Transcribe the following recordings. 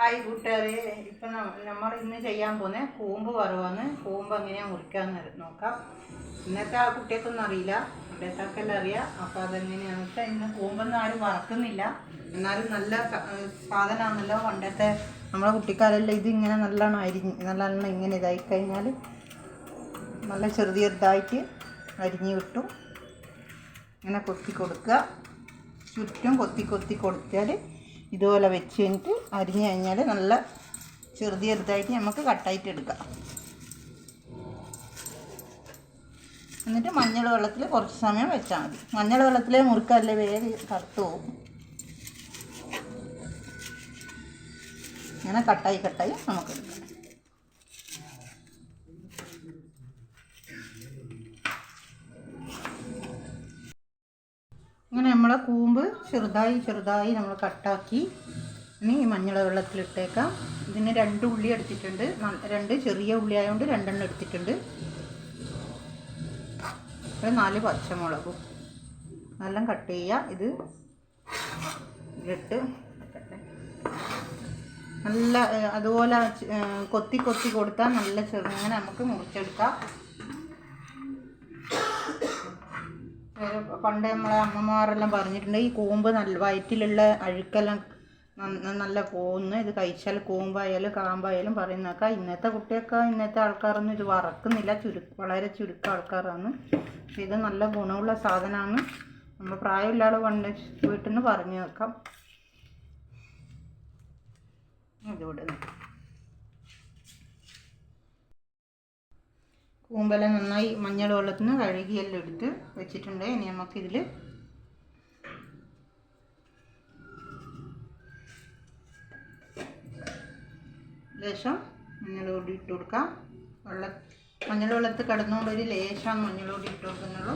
Hi കൂട്ടുകാരെ. ഇപ്പം നമ്മൾ ഇന്ന് ചെയ്യാൻ പോകുന്നത് കൂമ്പ് വറവാണ്. കൂമ്പ് എങ്ങനെയാണ് മുറിക്കാന്ന് നോക്കാം. ഇന്നത്തെ ആ കുട്ടിയൊക്കൊന്നും അറിയില്ല. ഇവിടത്തേക്കെല്ലാം അറിയാം. അപ്പോൾ അതെങ്ങനെയാണെന്ന് വെച്ചാൽ ഇന്ന് കൂമ്പൊന്നും ആരും വറക്കുന്നില്ല. എന്നാലും നല്ല സാധനമാണല്ലോ പണ്ടത്തെ നമ്മളെ കുട്ടിക്കാരെല്ലാം ഇത് ഇങ്ങനെ നല്ലോണം അരിഞ്ഞ് നല്ലോണം ഇങ്ങനെ ഇതായി കഴിഞ്ഞാൽ നല്ല ചെറുതി ചെറുതായിട്ട് അരിഞ്ഞ് കിട്ടും. ഇങ്ങനെ കൊത്തി കൊടുക്കുക. ചുറ്റും കൊത്തി കൊത്തി കൊടുത്താൽ ഇതുപോലെ വെച്ച് കഴിഞ്ഞിട്ട് അരിഞ്ഞ് കഴിഞ്ഞാൽ നല്ല ചെറുതി ചെറുതായിട്ട് നമുക്ക് കട്ടായിട്ട് എടുക്കാം. എന്നിട്ട് മഞ്ഞൾ വെള്ളത്തിൽ കുറച്ച് സമയം വെച്ചാൽ മതി. മഞ്ഞൾ വെള്ളത്തിൽ മുറുക്കല്ലേ വേഗം കറുത്ത് പോകും. ഇങ്ങനെ കട്ടായി കട്ടായി നമുക്ക് നമ്മളെ കൂമ്പ് ചെറുതായി ചെറുതായി നമ്മൾ കട്ടാക്കി. ഇനി ഈ മഞ്ഞൾ വെള്ളത്തിലിട്ടേക്കാം. ഇതിന് രണ്ട് ഉള്ളി എടുത്തിട്ടുണ്ട്. രണ്ട് ചെറിയ ഉള്ളി ആയതുകൊണ്ട് രണ്ടെണ്ണം എടുത്തിട്ടുണ്ട്. ഒരു നാല് പച്ചമുളകും. നല്ല കട്ട് ചെയ്യുക ഇത് ഇട്ട്. നല്ല അതുപോലെ കൊത്തി കൊത്തി കൊടുത്താൽ നല്ല ചെറുങ്ങനെ നമുക്ക് മുറിച്ചെടുക്കാം ഒരു പണ്ട് നമ്മളെ അമ്മമാരെല്ലാം പറഞ്ഞിട്ടുണ്ട് ഈ കൂമ്പ് നല്ല വയറ്റിലുള്ള അഴുക്കെല്ലാം നല്ല പോകുന്നു ഇത് കഴിച്ചാൽ കൂമ്പായാലും കാമ്പായാലും പറയുന്നൊക്കെ ഇന്നത്തെ കുട്ടിയൊക്കെ ഇന്നത്തെ ആൾക്കാരൊന്നും ഇത് വറക്കുന്നില്ല ചുരു വളരെ ചുരുക്കം ആൾക്കാരാണ്. ഇത് നല്ല ഗുണമുള്ള സാധനമാണ്. നമ്മൾ പ്രായമുള്ള ആൾ പണ്ട് വീട്ടിൽ നിന്ന് പറഞ്ഞു വെക്കാം. ഇതിവിടെ കൂമ്പെല്ലാം നന്നായി മഞ്ഞൾ വെള്ളത്തിൽ നിന്ന് കഴുകിയെല്ലാം എടുത്ത് വെച്ചിട്ടുണ്ട്. ഇനി നമുക്കിതിൽ ലേശം മഞ്ഞൾ പൊടി ഇട്ട് കൊടുക്കാം. വെള്ള മഞ്ഞൾ വെള്ളത്തിൽ കിടന്നുകൊണ്ട് ഒരു ലേശം മഞ്ഞൾ പൊടി ഇട്ട് കൊടുക്കുന്നുള്ളൂ.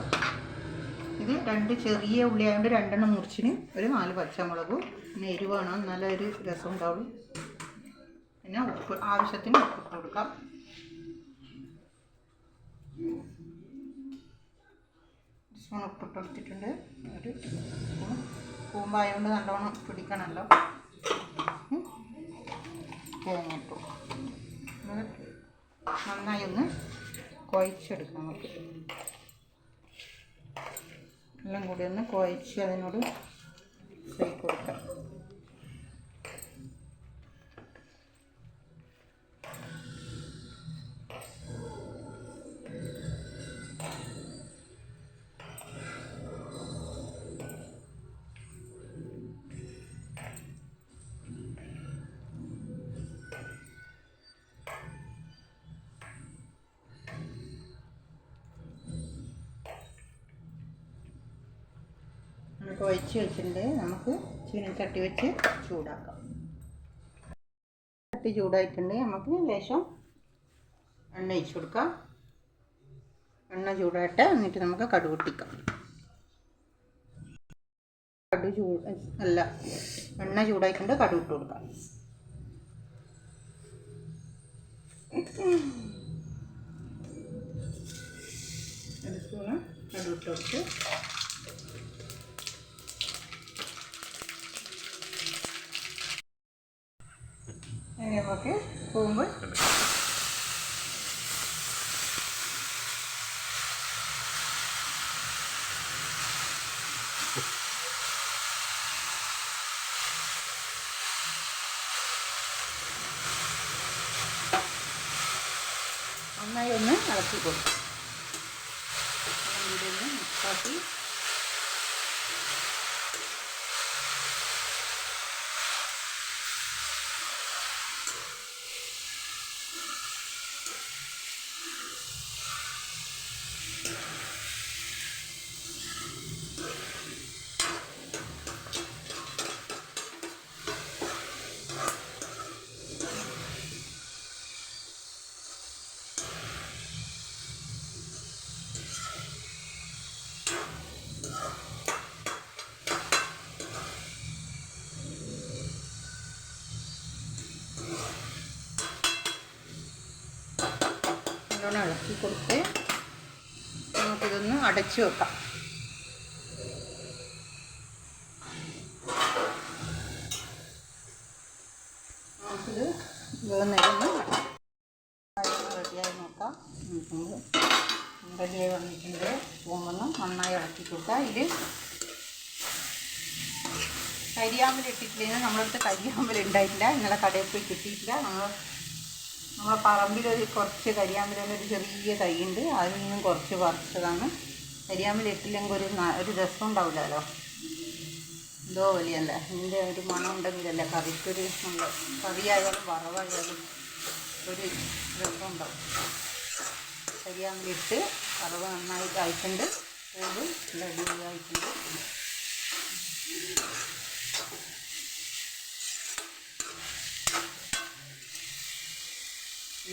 ഇത് രണ്ട് ചെറിയ ഉള്ളി ആയതുകൊണ്ട് രണ്ടെണ്ണം മുറിച്ചിന് ഒരു നാല് പച്ചമുളകും പിന്നെ എരിവാണ്. നല്ലൊരു രസം ഉണ്ടാവുള്ളൂ പിന്നെ ഉപ്പ് ആവശ്യത്തിന് ഉപ്പ് കൊടുക്കാം. സ്പൂൺ ഉപ്പിട്ട് കൊടുത്തിട്ടുണ്ട് ഒരു സ്പൂൺ കൂമ്പായതുകൊണ്ട് നല്ലോണം പിടിക്കണമല്ലോ ഉം. തേങ്ങ ഇട്ടു ഇത് നന്നായി ഒന്ന് കുഴച്ചെടുക്കാം നമുക്ക്. എല്ലാം കൂടി ഒന്ന് കുഴച്ച് അതിനോട് ഫ്രൈ കൊടുക്കാം. നമുക്ക് ഒഴിച്ച് വെച്ചിട്ടുണ്ട്. നമുക്ക് ചീനച്ചട്ടി വെച്ച് ചൂടാക്കാം. ചട്ടി ചൂടായിട്ടുണ്ട്. നമുക്ക് ലേശം എണ്ണ ഒഴിച്ചു കൊടുക്കാം. എണ്ണ ചൂടായിട്ട് എന്നിട്ട് നമുക്ക് കടുക് പൊട്ടിക്കാം. കടു ചൂ അല്ല എണ്ണ ചൂടായിട്ടുണ്ട്. കടുക് ഇട്ട് കൊടുക്കാം. ഒരു സ്പൂണ് കടുക് ഇട്ട് കൊടുത്ത് ഇനി നമുക്ക് കൂമ്പ് നന്നായി ഒന്ന് ഇളക്കി കൊടുക്കും. ഒന്ന് മിക്സാക്കി നല്ലോണം ഇളക്കി കൊടുത്ത് നമുക്കിതൊന്ന് അടച്ചു വെക്കാം. നമുക്കിത് വേകുന്നതിന് റെഡിയായി നോക്കാം. റെഡിയായി വന്നിട്ടുണ്ട്. പോകുമ്പോൾ നന്നായി ഇളക്കി കൊടുക്കുക ഇത് കരിയാമ്പൽ ഇട്ടിട്ടില്ലെങ്കിൽ നമ്മളടുത്ത് കരിയാമ്പൽ ഉണ്ടായിട്ടില്ല. ഇന്നലെ കടയിൽ പോയി കിട്ടിയിട്ടില്ല. നമ്മൾ നമ്മളെ പറമ്പിലൊരു കുറച്ച് കരിയാമ്പിലൊരു ചെറിയ തൈയുണ്ട്. അതിൽ നിന്നും കുറച്ച് പറിച്ചതാണ്. കരിയാമ്പിൽ ഇട്ടില്ലെങ്കിൽ ഒരു ഒരു രസം ഉണ്ടാവില്ലല്ലോ. എന്തോ വലിയല്ല? ഇതിന്റെ ഒരു മണം ഉണ്ടെങ്കിലല്ലേ കറിക്കൊരു നല്ല കറിയായാലും വറവായാലും ഒരു രസം ഉണ്ടാവും. കരിയാമ്പലിട്ട് വറവ് നന്നായിട്ട് ആയിട്ടുണ്ട്. അത് റെഡി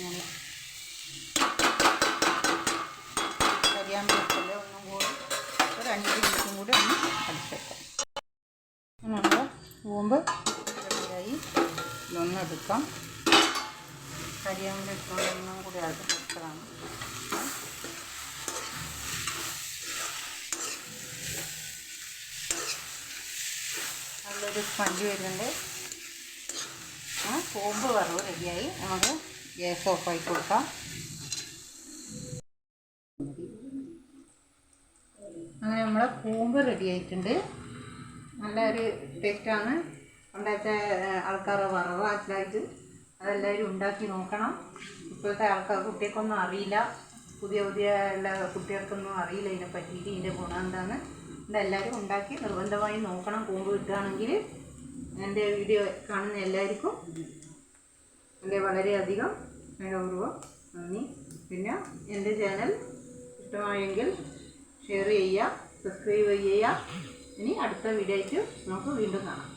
ഞാൻ കരിയാമ്പലൊക്കെ ഒന്നും കൂടി. ഒരു അഞ്ച് മിനിറ്റും കൂടി ഒന്ന് അടിച്ചേക്കാം. നമ്മൾ കൂമ്പ് റെഡിയായി ഇതൊന്ന് എടുക്കാം. കരിയാമ്പല ഇട്ടുകൊണ്ട് ഒന്നും കൂടി അത് എടുത്തതാണ് നല്ലൊരു സ്പഞ്ച് വരുന്നുണ്ട്. കൂമ്പ് വറവ് റെഡിയായി നമുക്ക് ഗ്യാസ് ഓഫായി കൊടുക്കാം അങ്ങനെ നമ്മളെ കൂമ്പ് റെഡി ആയിട്ടുണ്ട്. നല്ലൊരു ടേസ്റ്റാണ് പണ്ടത്തെ ആൾക്കാർ വറവാച്ചായിട്ട് അതെല്ലാവരും ഉണ്ടാക്കി നോക്കണം. ഇപ്പോഴത്തെ ആൾക്കാർ കുട്ടികൾക്കൊന്നും അറിയില്ല. പുതിയ പുതിയ എല്ലാ കുട്ടികൾക്കൊന്നും അറിയില്ല ഇതിനെ പറ്റിയിട്ട് ഇതിന്റെ ഗുണം എന്താണ് ഇതെല്ലാവരും ഉണ്ടാക്കി നിർബന്ധമായി നോക്കണം. കൂമ്പ് കിട്ടുകയാണെങ്കിൽ എന്റെ വീഡിയോ കാണുന്ന എല്ലാവർക്കും എന്റെ വളരെയധികം സ്നേഹപൂർവം നന്ദി. പിന്നെ എന്റെ ചാനൽ ഇഷ്ടമായെങ്കിൽ ഷെയർ ചെയ്യുക സബ്സ്ക്രൈബ് ചെയ്യുക. ഇനി അടുത്ത വീഡിയോയ്ക്ക് നമുക്ക് വീണ്ടും കാണാം.